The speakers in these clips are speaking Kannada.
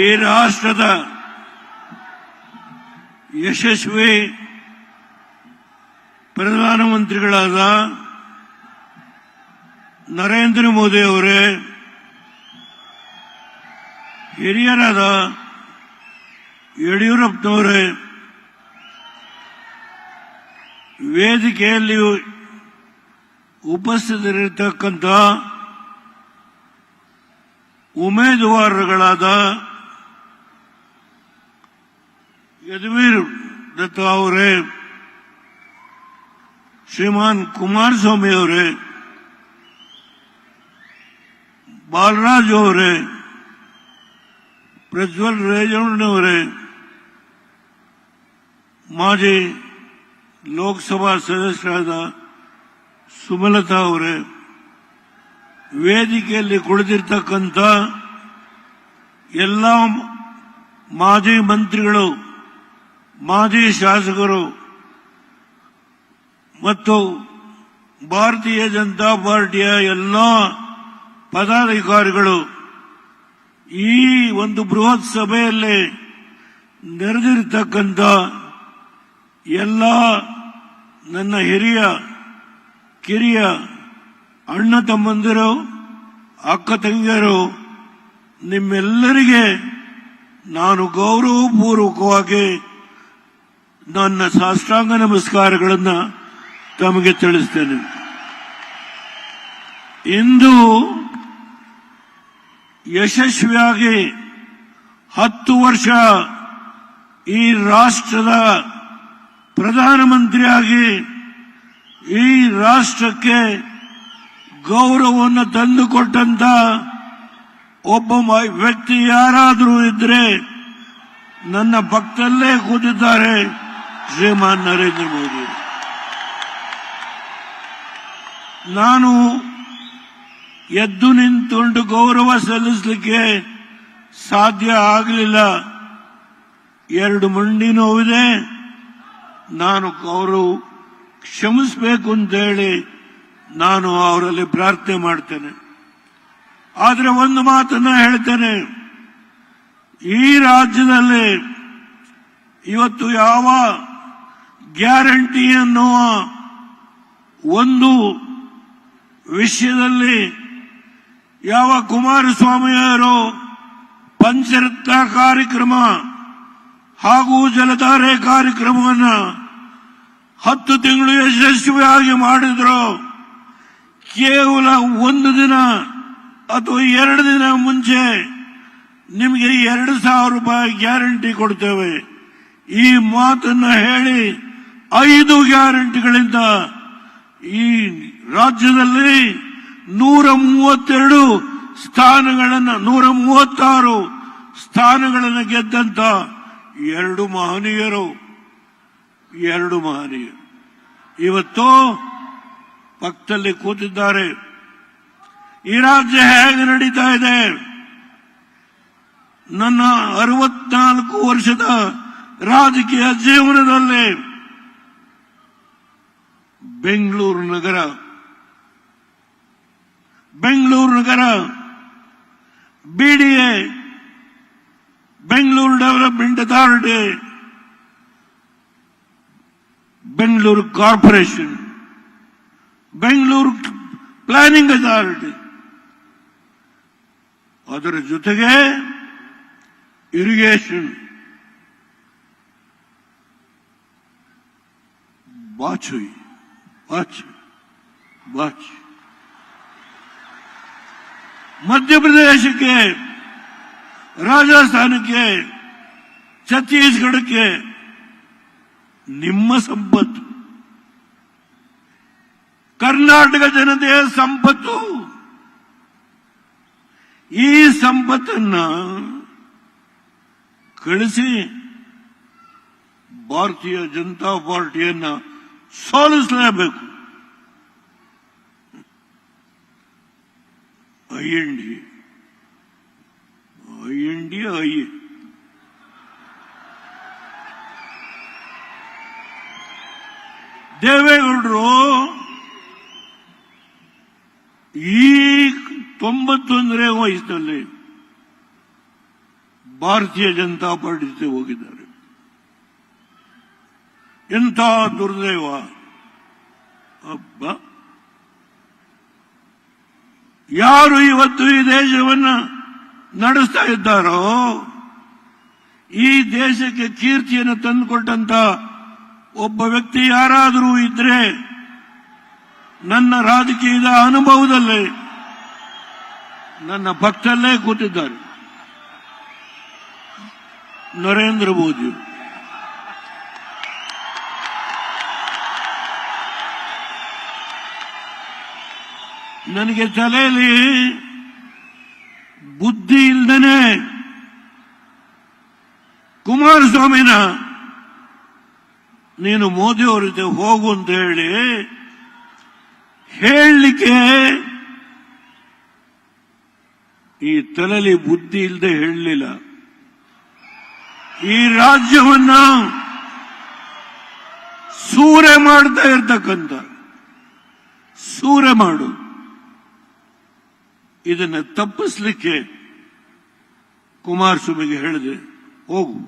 ಈ- ರಾಷ್ಟ್ರದ ಯಶಸ್ವಿ ಪ್ರಧಾನಮಂತ್ರಿಗಳಾದ ನರೇಂದ್ರ ಮೋದಿ ಅವರೇ ಹಿರಿಯರಾದ ಯಡಿಯೂರಪ್ಪನವರೇ ವೇದಿಕೆಯಲ್ಲಿ ಉಪಸ್ಥಿತರಿರತಕ್ಕಂಥ ಉಮೇದುವಾರಗಳಾದ ಯದುವೀರ್ ದತ್ತ ಅವರೇ. ಶ್ರೀಮಾನ್ ಕುಮಾರಸ್ವಾಮಿ ಅವರೇ. ಬಾಲರಾಜ್ ಅವರೇ. ಪ್ರಜ್ವಲ್ ರೇಜಣ್ಣವರೇ ಮಾಜಿ ಲೋಕಸಭಾ ಸದಸ್ಯರಾದ ಸುಮಲತಾ ಅವರೇ. ವೇದಿಕೆಯಲ್ಲಿ ಕುಳಿತಿರ್ತಕ್ಕಂಥ ಎಲ್ಲ ಮಾಜಿ ಮಂತ್ರಿಗಳು ಮಾಜಿ ಶಾಸಕರು ಮತ್ತು ಭಾರತೀಯ ಜನತಾ ಪಾರ್ಟಿಯ ಎಲ್ಲ ಪದಾಧಿಕಾರಿಗಳು ಈ ಒಂದು ಬೃಹತ್ ಸಭೆಯಲ್ಲಿ ನೆರೆದಿರ್ತಕ್ಕಂಥ ಎಲ್ಲ ನನ್ನ ಹಿರಿಯ, ಕಿರಿಯ ಅಣ್ಣ ತಮ್ಮಂದಿರು, ಅಕ್ಕ ತಂಗಿಯರು, ನಿಮ್ಮೆಲ್ಲರಿಗೆ ನಾನು ಗೌರವಪೂರ್ವಕವಾಗಿ ನನ್ನ ಸಾಷ್ಟಾಂಗ ನಮಸ್ಕಾರಗಳನ್ನು ತಮಗೆ ತಿಳಿಸ್ತೇನೆ. ಇಂದು ಯಶಸ್ವಿಯಾಗಿ ಹತ್ತು ವರ್ಷ ಈ ರಾಷ್ಟ್ರದ ಪ್ರಧಾನಮಂತ್ರಿಯಾಗಿ ಈ ರಾಷ್ಟ್ರಕ್ಕೆ ಗೌರವವನ್ನು ತಂದುಕೊಟ್ಟಂತ ಒಬ್ಬ ವ್ಯಕ್ತಿ ಯಾರಾದರೂ ಇದ್ರೆ ನನ್ನ ಭಕ್ತಲ್ಲೇ ಕೂತಿದ್ದಾರೆ. ಶ್ರೀಮಾನ್ ನರೇಂದ್ರ ಮೋದಿ ನಾನು ಎದ್ದು ನಿಂತುಕೊಂಡು ಗೌರವ ಸಲ್ಲಿಸಲಿಕ್ಕೆ ಸಾಧ್ಯ ಆಗಲಿಲ್ಲ. ಎರಡು ಮಂಡಿ ನೋವಿದೆ. ನಾನು ಅವರು ಕ್ಷಮಿಸಬೇಕು ಅಂತ ಹೇಳಿ ನಾನು ಅವರಲ್ಲಿ ಪ್ರಾರ್ಥನೆ ಮಾಡ್ತೇನೆ. ಆದರೆ ಒಂದು ಮಾತನ್ನ ಹೇಳ್ತೇನೆ. ಈ ರಾಜ್ಯದಲ್ಲಿ ಇವತ್ತು ಯಾವ ಗ್ಯಾರಂಟಿ ಅನ್ನುವ ಒಂದು ವಿಷಯದಲ್ಲಿ ಯಾವ ಕುಮಾರಸ್ವಾಮಿಯವರು ಪಂಚರತ್ನ ಕಾರ್ಯಕ್ರಮ ಹಾಗೂ ಜಲಧಾರೆ ಕಾರ್ಯಕ್ರಮವನ್ನು ಹತ್ತು ತಿಂಗಳು ಯಶಸ್ವಿಯಾಗಿ ಮಾಡಿದ್ರು, ಕೇವಲ ಒಂದು ದಿನ ಅಥವಾ ಎರಡು ದಿನ ಮುಂಚೆ ನಿಮಗೆ ಎರಡು ಸಾವಿರ ರೂಪಾಯಿ ಗ್ಯಾರಂಟಿ ಕೊಡ್ತೇವೆ. ಈ ಮಾತನ್ನ ಹೇಳಿ ಐದು ಗ್ಯಾರಂಟಿಗಳಿಂದ ಈ ರಾಜ್ಯದಲ್ಲಿ ನೂರ ಮೂವತ್ತೆರಡು ಸ್ಥಾನಗಳನ್ನು, ನೂರ ಮೂವತ್ತಾರು ಸ್ಥಾನಗಳನ್ನು ಗೆದ್ದಂತ ಎರಡು ಮಹನೀಯರು. ಎರಡು ಮಹನೀಯರು. ಇವತ್ತು ಪಕ್ಕದಲ್ಲಿ ಕೂತಿದ್ದಾರೆ. ಈ ರಾಜ್ಯ ಹೇಗೆ ನಡೀತಾ ಇದೆ? ನನ್ನ ಅರವತ್ನಾಲ್ಕು ವರ್ಷದ ರಾಜಕೀಯ ಜೀವನದಲ್ಲಿ ಬೆಂಗಳೂರು ನಗರ ಬೆಂಗಳೂರು ನಗರ BDA Bengaluru development authority Bengaluru corporation Bengaluru planning authority ಅದರ ಜೊತೆಗೆ ಇರಿಗೇಷನ್ ಬಾಚುಯಿ ಬಾಚ್ ಬಾಚ್ ಮಧ್ಯಪ್ರದೇಶಕ್ಕೆ ರಾಜಸ್ಥಾನಕ್ಕೆ ಛತ್ತೀಸ್ಗಢಕ್ಕೆ ನಿಮ್ಮ ಸಂಪತ್ತು ಕರ್ನಾಟಕ ಜನತೆಯ ಸಂಪತ್ತು ಈ ಸಂಪತ್ತನ್ನ ಕಳಿಸಿ ಭಾರತೀಯ ಜನತಾ ಪಾರ್ಟಿಯನ್ನ ಸೋಲಿಸಲೇಬೇಕು ಐಎಂಡಿ ಐಎಂಡಿ ಐ ದೇವೇಗೌಡರು ಈ ತೊಂಬತ್ತೊಂದನೇ ವಯಸ್ಸಿನಲ್ಲಿ ಭಾರತೀಯ ಜನತಾ ಪಾರ್ಟಿ ಜೊತೆ ಹೋಗಿದ್ದಾರೆ ಎಂಥ ದುರ್ದೈವ? ಅಬ್ಬ. ಯಾರು ಇವತ್ತು ಈ ದೇಶವನ್ನ ನಡೆಸ್ತಾ ಇದ್ದಾರೋ, ಈ ದೇಶಕ್ಕೆ ಕೀರ್ತಿಯನ್ನು ತಂದುಕೊಟ್ಟಂತ ಒಬ್ಬ ವ್ಯಕ್ತಿ ಯಾರಾದರೂ ಇದ್ರೆ ನನ್ನ ರಾಜಕೀಯದ ಅನುಭವದಲ್ಲೇ ನನ್ನ ಭಕ್ತಲ್ಲೇ ಕೂತಿದ್ದಾರೆ. ನರೇಂದ್ರ ಮೋದಿ. ನನಗೆ ತಲೆಯಲ್ಲಿ ಬುದ್ಧಿ ಇಲ್ದನೆ ಕುಮಾರಸ್ವಾಮಿನ ನೀನು ಮೋದಿ ಅವರ ಜೊತೆ ಹೋಗು ಅಂತ ಹೇಳಿ ಹೇಳಲಿಕ್ಕೆ ಈ ತಲೆಯಲ್ಲಿ ಬುದ್ಧಿ ಇಲ್ಲದೆ ಹೇಳಲಿಲ್ಲ. ಈ ರಾಜ್ಯವನ್ನ ಸೂರೆ ಮಾಡ್ತಾ ಇರ್ತಕ್ಕಂಥ, ಸೂರೆ ಮಾಡು. ಇದನ್ನ ತಪ್ಪಿಸ್ಲಿಕ್ಕೆ ಕುಮಾರಸ್ವಾಮಿಗೆ ಹೇಳಿದೆ, ಹೋಗು.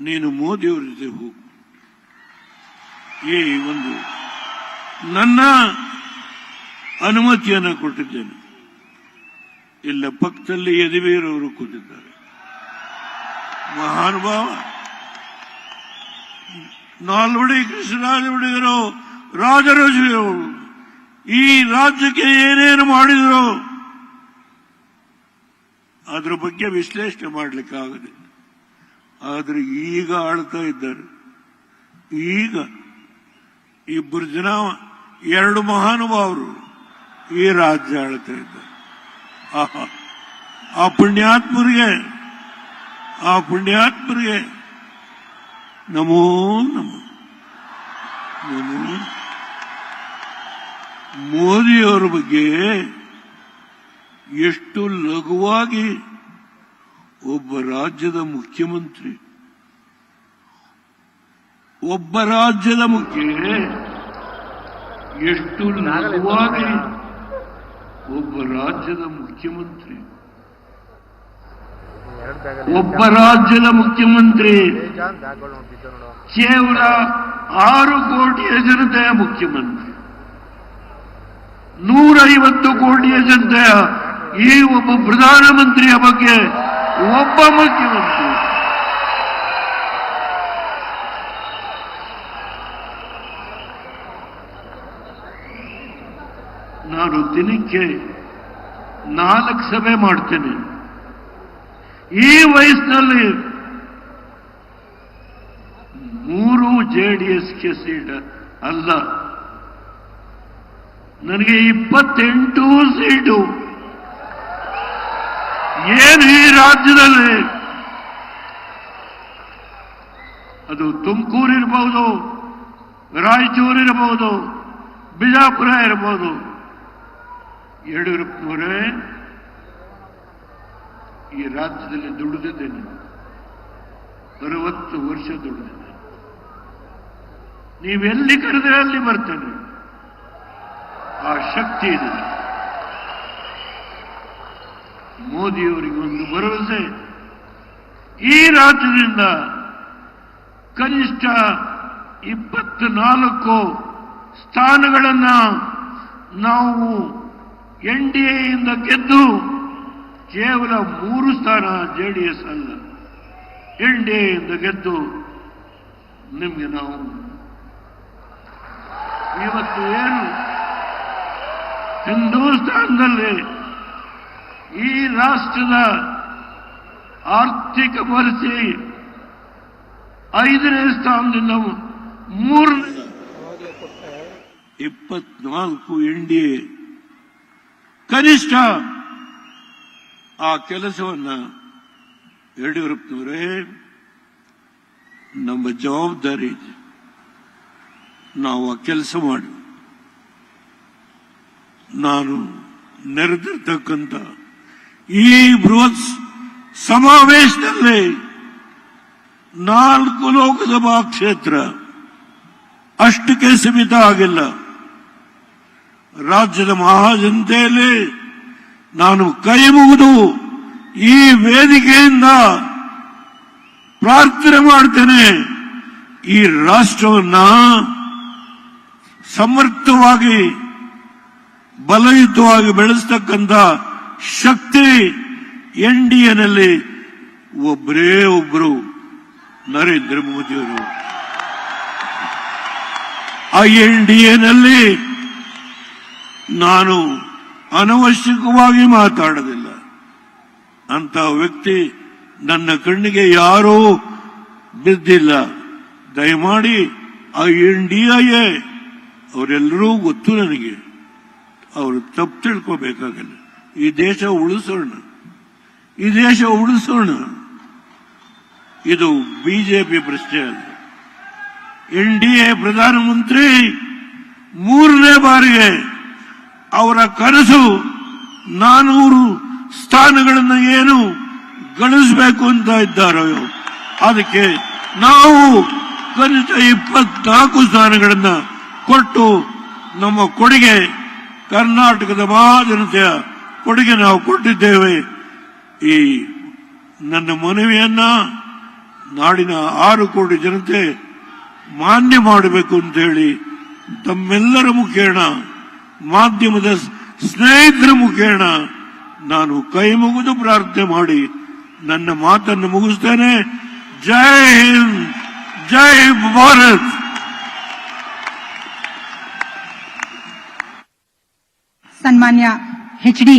ನೀನು ಮೋದಿಯವರ ಜೊತೆ ಹೋಗು. ಈ ಒಂದು ನನ್ನ ಅನುಮತಿಯನ್ನು ಕೊಟ್ಟಿದ್ದೇನೆ. ಇಲ್ಲ, ಪಕ್ಕದಲ್ಲಿ ಯದುವೀರವರು ಕೂತಿದ್ದಾರೆ. ಮಹಾನುಭಾವ ನಾಲ್ವಡಿ ಕೃಷ್ಣರಾಜ ಒಡೆಯರು ರಾಜರಾಜರು ಈ ರಾಜ್ಯಕ್ಕೆ ಏನೇನು ಮಾಡಿದ್ರು ಅದ್ರ ಬಗ್ಗೆ ವಿಶ್ಲೇಷಣೆ ಮಾಡಲಿಕ್ಕಾಗದೆ. ಆದ್ರೆ ಈಗ ಆಳ್ತಾ ಇದ್ದಾರೆ. ಈಗ ಇಬ್ಬರು ಜನ, ಎರಡು ಮಹಾನುಭಾವರು ಈ ರಾಜ್ಯ ಆಳ್ತಾ ಇದ್ದಾರೆ. ಆ ಪುಣ್ಯಾತ್ಮರಿಗೆ ಆ ಪುಣ್ಯಾತ್ಮರಿಗೆ ನಮೋ. ನಮೋ ನಮೋ. ಮೋದಿಯವರ ಬಗ್ಗೆ ಎಷ್ಟು ಲಘುವಾಗಿ ಒಬ್ಬ ರಾಜ್ಯದ ಮುಖ್ಯಮಂತ್ರಿ, ಒಬ್ಬ ರಾಜ್ಯದ ಮುಖ್ಯ ಎಷ್ಟು ಲಘುವಾಗಿ ಒಬ್ಬ ರಾಜ್ಯದ ಮುಖ್ಯಮಂತ್ರಿ, ಒಬ್ಬ ರಾಜ್ಯದ ಮುಖ್ಯಮಂತ್ರಿ ಕೇವಲ ಆರು ಕೋಟಿಯ ಜನತೆಯ ಮುಖ್ಯಮಂತ್ರಿ. ನೂರೈವತ್ತು ಕೋಟಿಯ ಜನತೆಯ ಈ ಒಬ್ಬ ಪ್ರಧಾನಮಂತ್ರಿಯ ಬಗ್ಗೆ ಒಬ್ಬ ಮುಖ್ಯಮಂತ್ರಿ ನಾನು ದಿನಕ್ಕೆ ನಾಲ್ಕು ಸಭೆ ಮಾಡ್ತೇನೆ. ಈ ವಯಸ್ಸಿನಲ್ಲಿ ಮೂರು ಜೆಡಿಎಸ್ಗೆ ಸೀಟ್ ಅಲ್ಲ. ನನಗೆ ಇಪ್ಪತ್ತೆಂಟು ಸೀಟು. ಏನು ಈ ರಾಜ್ಯದಲ್ಲಿ? ಅದು ತುಮಕೂರು ಇರಬಹುದು ರಾಯಚೂರು ಇರಬಹುದು ಬಿಜಾಪುರ ಇರಬಹುದು ಯಡಿಯೂರಪ್ಪನವರೇ ಈ ರಾಜ್ಯದಲ್ಲಿ ದುಡಿದಿದ್ದೇನೆ. ಅರವತ್ತು ವರ್ಷ ದುಡಿದಿದ್ದೇನೆ. ನೀವೆಲ್ಲಿ ಕರೆದ್ರೆ ಅಲ್ಲಿ ಬರ್ತೇನೆ. ಆ ಶಕ್ತಿ ಇದೆ. ಮೋದಿಯವರಿಗೆ ಒಂದು ಭರವಸೆ. ಈ ರಾಜ್ಯದಿಂದ ಕನಿಷ್ಠ ಇಪ್ಪತ್ನಾಲ್ಕು ಸ್ಥಾನಗಳನ್ನು ನಾವು ಎನ್ ಡಿ ಎಯಿಂದ ಗೆದ್ದು ಕೇವಲ ಮೂರು ಸ್ಥಾನ ಜೆ ಡಿ ಎಸ್ ಅಲ್ಲ, ಎನ್ ಡಿ ಎಯಿಂದ ಗೆದ್ದು ನಿಮಗೆ ನಾವು. ಇವತ್ತು ಏನು ಹಿಂದೂಸ್ತಾನದಲ್ಲಿ ಈ ರಾಷ್ಟ್ರದ ಆರ್ಥಿಕ ಪರಿಸ್ಥಿತಿ ಐದನೇ ಸ್ಥಾನದಿಂದ ಮೂರನೇ. ಇಪ್ಪತ್ನಾಲ್ಕು ಎನ್ ಡಿ ಕನಿಷ್ಠ ಆ ಕೆಲಸವನ್ನ ಯಡಿಯೂರಪ್ಪನವರೇ, ನಮ್ಮ ಜವಾಬ್ದಾರಿ ಇದೆ. ನಾವು ಆ ಕೆಲಸ ಮಾಡಿ ನಾನು ನೆರೆದಿರ್ತಕ್ಕಂಥ ಈ ಬೃಹತ್ ಸಮಾವೇಶದಲ್ಲಿ ನಾಲ್ಕು ಲೋಕಸಭಾ ಕ್ಷೇತ್ರ ಅಷ್ಟಕ್ಕೆ ಸೀಮಿತ ಆಗಿಲ್ಲ. ರಾಜ್ಯದ ಮಹಾಜನತೆಯಲ್ಲಿ ನಾನು ಕೈ ಮುಗಿದು ಈ ವೇದಿಕೆಯಿಂದ ಪ್ರಾರ್ಥನೆ ಮಾಡ್ತೇನೆ. ಈ ರಾಷ್ಟ್ರವನ್ನ ಸಮರ್ಥವಾಗಿ ಬಲಯುತವಾಗಿ ಬೆಳೆಸ್ತಕ್ಕಂಥ ಶಕ್ತಿ ಎನ್ ಡಿ ಎನಲ್ಲಿ ಒಬ್ಬರೇ ಒಬ್ಬರು ನರೇಂದ್ರ ಮೋದಿಯವರು. ಆ ಎನ್ ಡಿ ಎನಲ್ಲಿ ನಾನು ಅನವಶ್ಯಕವಾಗಿ ಮಾತಾಡೋದಿಲ್ಲ. ಅಂತ ವ್ಯಕ್ತಿ ನನ್ನ ಕಣ್ಣಿಗೆ ಯಾರೂ ಬಿದ್ದಿಲ್ಲ. ದಯಮಾಡಿ ಆ ಎನ್ ಡಿ ಅವರೆಲ್ಲರೂ ಗೊತ್ತು ನನಗೆ. ಅವರು ತಪ್ಪು ತಿಳ್ಕೋಬೇಕಾಗಲ್ಲ. ಈ ದೇಶ ಉಳಿಸೋಣ. ಈ ದೇಶ ಉಳಿಸೋಣ. ಇದು ಬಿಜೆಪಿ ಪ್ರಶ್ನೆ ಅಲ್ಲ. ಎನ್ ಡಿ ಎ ಪ್ರಧಾನಮಂತ್ರಿ ಮೂರನೇ ಬಾರಿಗೆ ಅವರ ಕನಸು ನಾನೂರು ಸ್ಥಾನಗಳನ್ನು ಏನು ಗಳಿಸಬೇಕು ಅಂತ ಇದ್ದಾರೋ ಅದಕ್ಕೆ ನಾವು ಕನಿಷ್ಠ ಇಪ್ಪತ್ನಾಲ್ಕು ಸ್ಥಾನಗಳನ್ನು ಕೊಟ್ಟು ನಮ್ಮ ಕೊಡುಗೆ ಕರ್ನಾಟಕದ ಮಹಾಜನತೆಯ ಕೊಡುಗೆ ನಾವು ಕೊಟ್ಟಿದ್ದೇವೆ. ಈ ನನ್ನ ಮನವಿಯನ್ನ ನಾಡಿನ ಆರು ಕೋಟಿ ಜನತೆ ಮಾನ್ಯ ಮಾಡಬೇಕು ಅಂತ ಹೇಳಿ ತಮ್ಮೆಲ್ಲರ ಮುಖೇಣ, ಮಾಧ್ಯಮದ ಸ್ನೇಹಿತರ ಮುಖೇಣ ನಾನು ಕೈ ಮುಗಿದು ಪ್ರಾರ್ಥನೆ ಮಾಡಿ ನನ್ನ ಮಾತನ್ನು ಮುಗಿಸ್ತೇನೆ. ಜೈ ಹಿಂದ್, ಜೈ ಭಾರತ್! ಸನ್ಮಾನ್ಯ ಎಚ್ ಡಿ